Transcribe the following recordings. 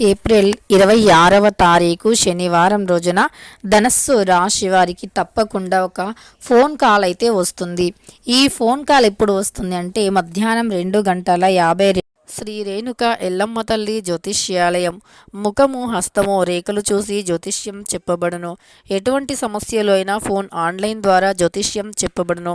April ఇరవై ఆరవ తారీఖు శనివారం రోజున ధనస్సు రాశి వారికి తప్పకుండా ఒక ఫోన్ కాల్ అయితే వస్తుంది. ఈ ఫోన్ కాల్ ఎప్పుడు వస్తుంది అంటే మధ్యాహ్నం రెండు గంటల యాభై శ్రీ రేణుక ఎల్లమ్మ తల్లి జ్యోతిష్యాలయం. ముఖము హస్తము రేఖలు చూసి జ్యోతిష్యం చెప్పబడును. ఎటువంటి సమస్యలు అయినా ఫోన్ ఆన్లైన్ ద్వారా జ్యోతిష్యం చెప్పబడును.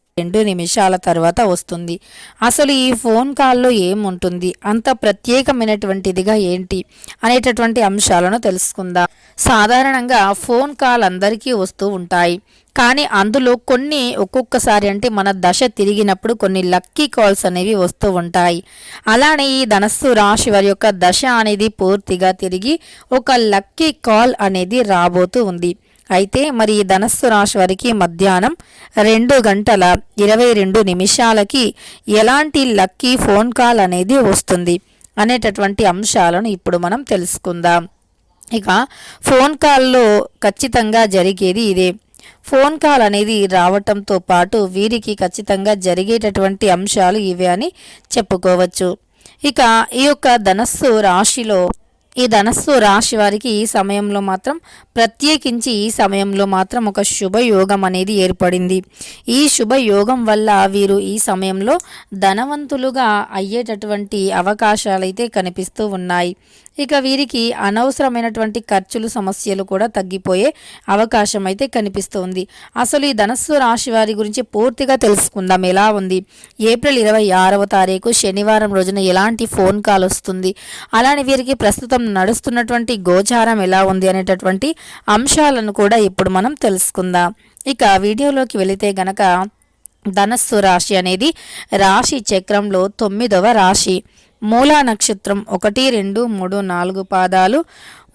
రెండు నిమిషాల తర్వాత వస్తుంది. అసలు ఈ ఫోన్ కాల్లో ఏముంటుంది? అంత ప్రత్యేకమైనటువంటిదిగా ఏంటి? అనేటటువంటి అంశాలను తెలుసుకుందాం. సాధారణంగా ఫోన్ కాల్ అందరికీ వస్తూ ఉంటాయి. కానీ అందులో కొన్ని ఒక్కొక్కసారి అంటే మన దశ తిరిగినప్పుడు కొన్ని లక్కీ కాల్స్ అనేవి వస్తూ ఉంటాయి. అలానే ఈ ధనస్సు రాశి వారి యొక్క దశ అనేది పూర్తిగా తిరిగి ఒక లక్కీ కాల్ అనేది రాబోతూ ఉంది. అయితే మరి ఈ ధనస్సు రాశి వారికి మధ్యాహ్నం రెండు గంటల ఇరవై రెండు నిమిషాలకి ఎలాంటి లక్కీ ఫోన్ కాల్ అనేది వస్తుంది అనేటటువంటి అంశాలను ఇప్పుడు మనం తెలుసుకుందాం. ఇక ఫోన్ కాల్లో ఖచ్చితంగా జరిగేది ఇదే. ఫోన్ కాల్ అనేది రావటంతో పాటు వీరికి ఖచ్చితంగా జరిగేటటువంటి అంశాలు ఇవే అని చెప్పుకోవచ్చు. ఇక ఈ యొక్క ధనస్సు రాశిలో ఈ ధనస్సు రాశి వారికి ఈ సమయంలో మాత్రం ప్రత్యేకించి ఈ సమయంలో మాత్రం ఒక శుభయోగం అనేది ఏర్పడింది. ఈ శుభయోగం వల్ల వీరు ఈ సమయంలో ధనవంతులుగా అయ్యేటటువంటి అవకాశాలైతే కనిపిస్తూ ఉన్నాయి. ఇక వీరికి అనవసరమైనటువంటి ఖర్చులు సమస్యలు కూడా తగ్గిపోయే అవకాశం అయితే కనిపిస్తుంది. అసలు ఈ ధనస్సు రాశి వారి గురించి పూర్తిగా తెలుసుకుందాం. ఎలా ఉంది? ఏప్రిల్ ఇరవై ఆరవ తారీఖు శనివారం రోజున ఎలాంటి ఫోన్ కాల్ వస్తుంది? అలానే వీరికి ప్రస్తుతం నడుస్తున్నటువంటి గోచారం ఎలా ఉంది అనేటటువంటి అంశాలను కూడా ఇప్పుడు మనం తెలుసుకుందాం. ఇక వీడియోలోకి వెళితే గనక ధనస్సు రాశి అనేది రాశి చక్రంలో తొమ్మిదవ రాశి. మూలా నక్షత్రం ఒకటి రెండు మూడు నాలుగు పాదాలు.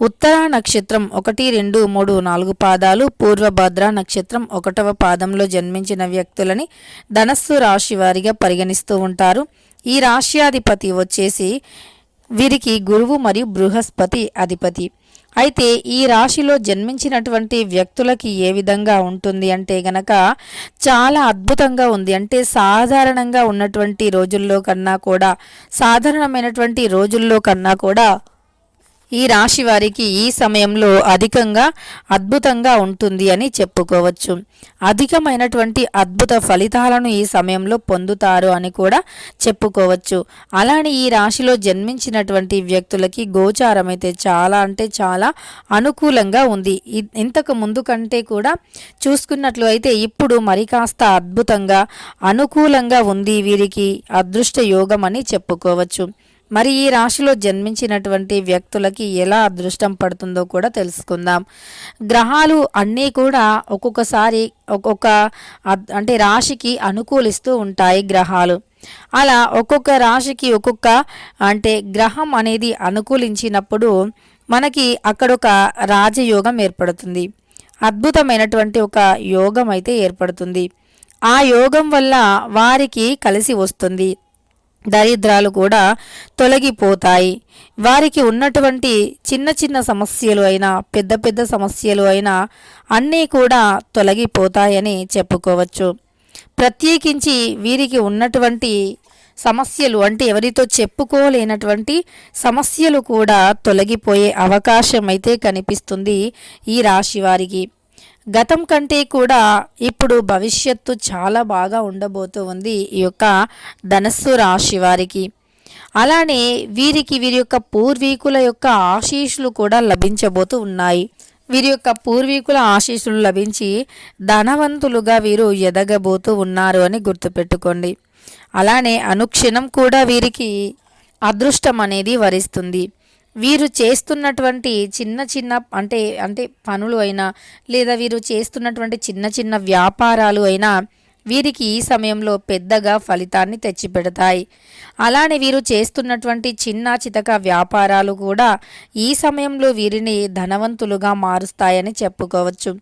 ఉత్తర నక్షత్రం ఒకటి రెండు మూడు నాలుగు పాదాలు. పూర్వభద్ర నక్షత్రం ఒకటవ పాదంలో జన్మించిన వ్యక్తులని ధనస్సు రాశి వారిగా పరిగణిస్తూ ఉంటారు. ఈ రాశ్యాధిపతి వచ్చేసి వీరికి గురువు మరియు బృహస్పతి అధిపతి. అయితే ఈ రాశిలో జన్మించినటువంటి వ్యక్తులకి ఏ విధంగా ఉంటుంది అంటే గనక చాలా అద్భుతంగా ఉంది. అంటే సాధారణంగా ఉన్నటువంటి రోజుల్లో కన్నా కూడా సాధారణమైనటువంటి రోజుల్లో కన్నా కూడా ఈ రాశి వారికి ఈ సమయంలో అధికంగా అద్భుతంగా ఉంటుంది అని చెప్పుకోవచ్చు. అధికమైనటువంటి అద్భుత ఫలితాలను ఈ సమయంలో పొందుతారు అని కూడా చెప్పుకోవచ్చు. అలానే ఈ రాశిలో జన్మించినటువంటి వ్యక్తులకి గోచారం అయితే చాలా అంటే చాలా అనుకూలంగా ఉంది. ఇ- ఇంతకు ముందు కంటే కూడా చూసుకున్నట్లు అయితే ఇప్పుడు మరి కాస్త అద్భుతంగా అనుకూలంగా ఉంది వీరికి అదృష్ట యోగం అని చెప్పుకోవచ్చు. మరి ఈ రాశిలో జన్మించినటువంటి వ్యక్తులకి ఎలా అదృష్టం పడుతుందో కూడా తెలుసుకుందాం. గ్రహాలు అన్నీ కూడా ఒక్కొక్కసారి ఒక్కొక్క అంటే రాశికి అనుకూలిస్తూ ఉంటాయి గ్రహాలు. అలా ఒక్కొక్క రాశికి ఒక్కొక్క అంటే గ్రహం అనేది అనుకూలించినప్పుడు మనకి అక్కడొక రాజయోగం ఏర్పడుతుంది. అద్భుతమైనటువంటి ఒక యోగం అయితే ఏర్పడుతుంది. ఆ యోగం వల్ల వారికి కలిసి వస్తుంది. దరిద్రాలు కూడా తొలగిపోతాయి. వారికి ఉన్నటువంటి చిన్న చిన్న సమస్యలు అయినా పెద్ద పెద్ద సమస్యలు అయినా అన్నీ కూడా తొలగిపోతాయని చెప్పుకోవచ్చు. ప్రత్యేకించి వీరికి ఉన్నటువంటి సమస్యలు అంటే ఎవరితో చెప్పుకోలేనటువంటి సమస్యలు కూడా తొలగిపోయే అవకాశం అయితే కనిపిస్తుంది ఈ రాశి వారికి. గతం కంటే కూడా ఇప్పుడు భవిష్యత్తు చాలా బాగా ఉండబోతూ ఉంది ఈ యొక్క ధనస్సు రాశి వారికి. అలానే వీరికి వీరి యొక్క పూర్వీకుల యొక్క ఆశీస్సులు కూడా లభించబోతూ ఉన్నాయి. వీరి యొక్క పూర్వీకుల ఆశీస్సులు లభించి ధనవంతులుగా వీరు ఎదగబోతూ ఉన్నారు అని గుర్తుపెట్టుకోండి. అలానే అనుక్షణం కూడా వీరికి అదృష్టం అనేది వరిస్తుంది. వీరు చేస్తున్నటువంటి చిన్న చిన్న అంటే అంటే పనులు అయినా లేదా వీరు చేస్తున్నటువంటి చిన్న చిన్న వ్యాపారాలు అయినా వీరికి ఈ సమయంలో పెద్దగా ఫలితాన్ని తెచ్చిపెడతాయి. అలానే వీరు చేస్తున్నటువంటి చిన్న చితక వ్యాపారాలు కూడా ఈ సమయంలో వీరిని ధనవంతులుగా మారుస్తాయని చెప్పుకోవచ్చు.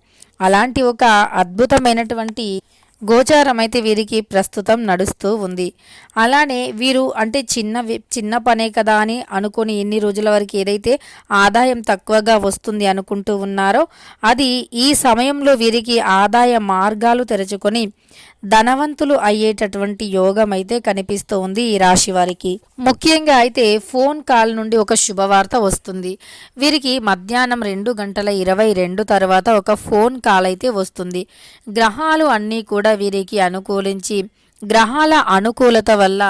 అలాంటి ఒక అద్భుతమైనటువంటి గోచారం అయితే వీరికి ప్రస్తుతం నడుస్తూ ఉంది. అలానే వీరు అంటే చిన్న చిన్న పనే కదా అని అనుకొని ఎన్ని రోజుల వరకు ఏదైతే ఆదాయం తక్కువగా వస్తుంది అనుకుంటూ ఉన్నారో అది ఈ సమయంలో వీరికి ఆదాయ మార్గాలు తెరుచుకొని ధనవంతులు అయ్యేటటువంటి యోగం అయితే కనిపిస్తూ ఉంది ఈ రాశి వారికి. ముఖ్యంగా అయితే ఫోన్ కాల్ నుండి ఒక శుభవార్త వస్తుంది. వీరికి మధ్యాహ్నం రెండు గంటల ఇరవై రెండు తర్వాత ఒక ఫోన్ కాల్ అయితే వస్తుంది. గ్రహాలు అన్నీ కూడా వీరికి అనుకూలించి గ్రహాల అనుకూలత వల్ల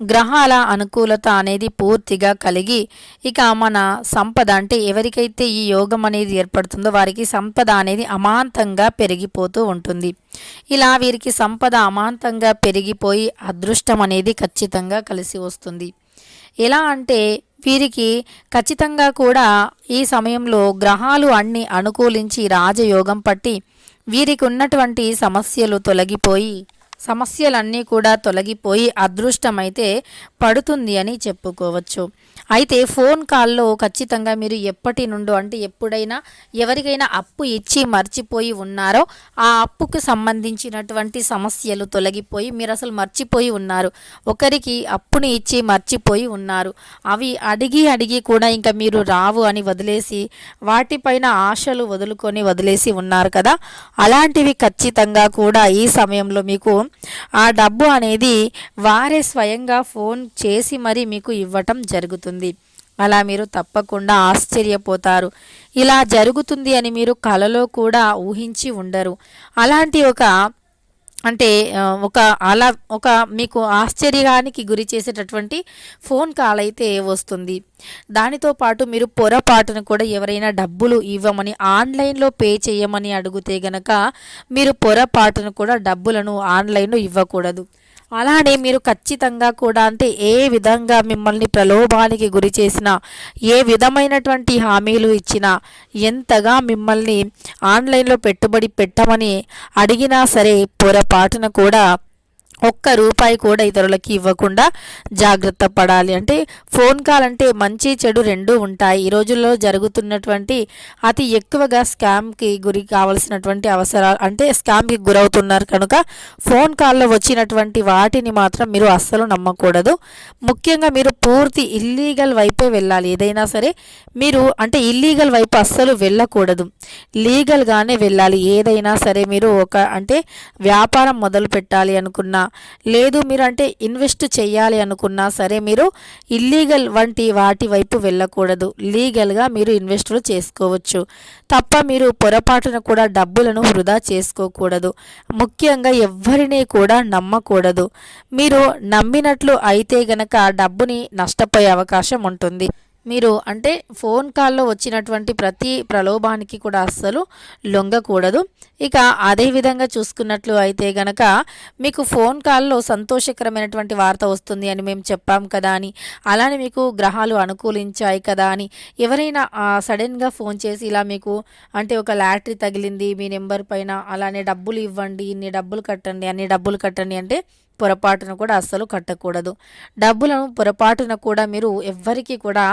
గ్రహాల అనుకూలత అనేది పూర్తిగా కలిగి ఇక మన సంపద అంటే ఎవరికైతే ఈ యోగం అనేది ఏర్పడుతుందో వారికి సంపద అనేది అమాంతంగా పెరిగిపోతూ ఉంటుంది. ఇలా వీరికి సంపద అమాంతంగా పెరిగిపోయి అదృష్టం అనేది ఖచ్చితంగా కలిసి వస్తుంది. ఎలా అంటే వీరికి ఖచ్చితంగా కూడా ఈ సమయంలో గ్రహాలు అన్ని అనుకూలించి రాజయోగం పట్టి వీరికి ఉన్నటువంటి సమస్యలు తొలగిపోయి సమస్యలన్నీ కూడా తొలగిపోయి అదృష్టమైతే పడుతుంది అని చెప్పుకోవచ్చు. అయితే ఫోన్ కాల్లో ఖచ్చితంగా మీరు ఎప్పటి నుండో అంటే ఎప్పుడైనా ఎవరికైనా అప్పు ఇచ్చి మర్చిపోయి ఉన్నారో ఆ అప్పుకు సంబంధించినటువంటి సమస్యలు తొలగిపోయి మీరు అసలు మర్చిపోయి ఉన్నారు. ఒకరికి అప్పుని ఇచ్చి మర్చిపోయి ఉన్నారు. అవి అడిగి అడిగి కూడా ఇంకా మీరు రావు అని వదిలేసి వాటిపైన ఆశలు వదులుకొని వదిలేసి ఉన్నారు కదా. అలాంటివి ఖచ్చితంగా కూడా ఈ సమయంలో మీకు ఆ డబ్బు అనేది వారే స్వయంగా ఫోన్ చేసి మరి మీకు ఇవ్వటం జరుగుతుంది. అలా మీరు తప్పకుండా ఆశ్చర్యపోతారు. ఇలా జరుగుతుంది అని మీరు కలలో కూడా ఊహించి ఉండరు. అలాంటి ఒక అంటే ఒక అలా ఒక మీకు ఆశ్చర్యానికి గురి చేసేటటువంటి ఫోన్ కాల్ అయితే వస్తుంది. దానితో పాటు మీరు పొరపాటును కూడా ఎవరైనా డబ్బులు ఇవ్వమని ఆన్లైన్లో పే చేయమని అడిగితే గనక మీరు పొరపాటును కూడా డబ్బులను ఆన్లైన్లో ఇవ్వకూడదు. అలానే మీరు ఖచ్చితంగా కూడా అంటే ఏ విధంగా మిమ్మల్ని ప్రలోభానికి గురి చేసినా ఏ విధమైనటువంటి హామీలు ఇచ్చినా ఎంతగా మిమ్మల్ని ఆన్లైన్లో పెట్టుబడి పెట్టమని అడిగినా సరే పాటను కూడా ఒక్క రూపాయి కూడా ఇతరులకి ఇవ్వకుండా జాగ్రత్త పడాలి. అంటే ఫోన్ కాల్ అంటే మంచి చెడు రెండు ఉంటాయి. ఈ రోజుల్లో జరుగుతున్నటువంటి అతి ఎక్కువగా స్కామ్కి గురి కావలసినటువంటి అవసరాలు అంటే స్కామ్కి గురవుతున్నారు కనుక ఫోన్ కాల్లో వచ్చినటువంటి వాటిని మాత్రం మీరు అస్సలు నమ్మకూడదు. ముఖ్యంగా మీరు పూర్తి ఇల్లీగల్ వైపే వెళ్ళాలి. ఏదైనా సరే మీరు అంటే ఇల్లీగల్ వైపు అస్సలు వెళ్ళకూడదు. లీగల్గానే వెళ్ళాలి. ఏదైనా సరే మీరు ఒక అంటే వ్యాపారం మొదలు పెట్టాలి అనుకున్నా లేదు మీరు అంటే ఇన్వెస్ట్ చేయాలి అనుకున్నా సరే మీరు ఇల్లీగల్ వంటి వాటి వైపు వెళ్ళకూడదు. లీగల్గా మీరు ఇన్వెస్ట్లు చేసుకోవచ్చు. తప్ప మీరు పొరపాటున కూడా డబ్బులను వృధా చేసుకోకూడదు. ముఖ్యంగా ఎవ్వరినీ కూడా నమ్మకూడదు. మీరు నమ్మినట్లు అయితే గనక డబ్బుని నష్టపోయే అవకాశం ఉంటుంది. మీరు అంటే ఫోన్ కాల్లో వచ్చినటువంటి ప్రతి ప్రలోభానికి కూడా అస్సలు లొంగకూడదు. ఇక అదే విధంగా చూసుకున్నట్లు అయితే గనక మీకు ఫోన్ కాల్లో సంతోషకరమైనటువంటి వార్త వస్తుంది అని మేము చెప్పాం కదా అని అలానే మీకు గ్రహాలు అనుకూలించాయి కదా అని ఎవరైనా సడన్గా ఫోన్ చేసి ఇలా మీకు అంటే ఒక లాటరీ తగిలింది మీ నెంబర్ పైన అలానే డబ్బులు ఇవ్వండి ఇన్ని డబ్బులు కట్టండి అన్ని డబ్బులు కట్టండి అంటే పొరపాటున కూడా అస్సలు కట్టకూడదు. డబ్బులను పొరపాటున కూడా మీరు ఎవ్వరికీ కూడా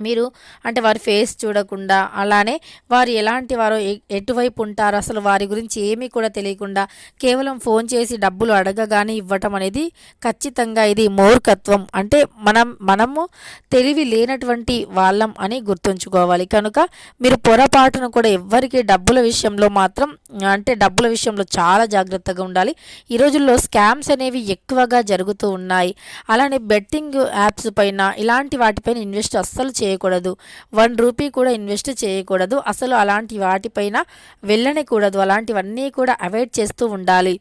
మీరు అంటే వారి ఫేస్ చూడకుండా అలానే వారు ఎలాంటి వారో ఎటువైపు ఉంటారో అసలు వారి గురించి ఏమీ కూడా తెలియకుండా కేవలం ఫోన్ చేసి డబ్బులు అడగగానే ఇవ్వటం అనేది ఖచ్చితంగా ఇది మూర్ఖత్వం. అంటే మనం మనము తెలివి లేనటువంటి వాళ్ళం అని గుర్తుంచుకోవాలి. కనుక మీరు పొరపాటును కూడా ఎవ్వరికి డబ్బుల విషయంలో మాత్రం అంటే డబ్బుల విషయంలో చాలా జాగ్రత్తగా ఉండాలి. ఈ రోజుల్లో స్కామ్స్ అనేవి ఎక్కువగా జరుగుతూ ఉన్నాయి. అలానే బెట్టింగ్ యాప్స్ పైన ఇలాంటి వాటిపైన ఇన్వెస్ట్ అస్సలు చేయకూడదు. వన్ రూపీ కూడా ఇన్వెస్ట్ చేయకూడదు. అసలు అలాంటి వాటిపైన వెళ్ళనే కూడదు అలాంటివన్నీ కూడా అవాయిడ్ చేస్తూ ఉండాలి.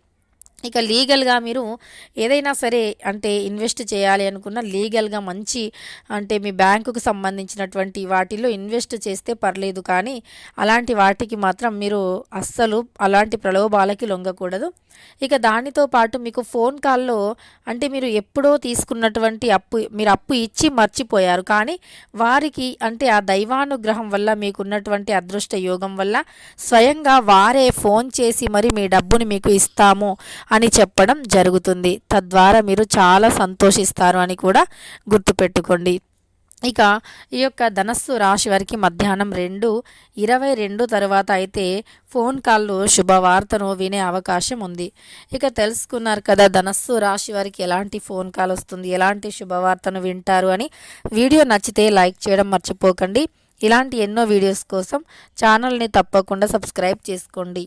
ఇక లీగల్గా మీరు ఏదైనా సరే అంటే ఇన్వెస్ట్ చేయాలి అనుకున్న లీగల్గా మంచి అంటే మీ బ్యాంకుకు సంబంధించినటువంటి వాటిలో ఇన్వెస్ట్ చేస్తే పర్లేదు కానీ అలాంటి వాటికి మాత్రం మీరు అస్సలు అలాంటి ప్రలోభాలకి లొంగకూడదు. ఇక దానితో పాటు మీకు ఫోన్ కాల్లో అంటే మీరు ఎప్పుడో తీసుకున్నటువంటి అప్పు మీరు అప్పు ఇచ్చి మర్చిపోయారు కానీ వారికి అంటే ఆ దైవానుగ్రహం వల్ల మీకున్నటువంటి అదృష్ట యోగం వల్ల స్వయంగా వారే ఫోన్ చేసి మరి మీ డబ్బుని మీకు ఇస్తాము అని చెప్పడం జరుగుతుంది. తద్వారా మీరు చాలా సంతోషిస్తారు అని కూడా గుర్తుపెట్టుకోండి. ఇక ఈ యొక్క ధనస్సు రాశి వారికి మధ్యాహ్నం రెండు ఇరవై రెండు తర్వాత అయితే ఫోన్ కాల్లో శుభవార్తను వినే అవకాశం ఉంది. ఇక తెలుసుకున్నారు కదా ధనస్సు రాశి వారికి ఎలాంటి ఫోన్ కాల్ వస్తుంది ఎలాంటి శుభవార్తను వింటారు అని వీడియో నచ్చితే లైక్ చేయడం మర్చిపోకండి. ఇలాంటి ఎన్నో వీడియోస్ కోసం ఛానల్ని తప్పకుండా సబ్స్క్రైబ్ చేసుకోండి.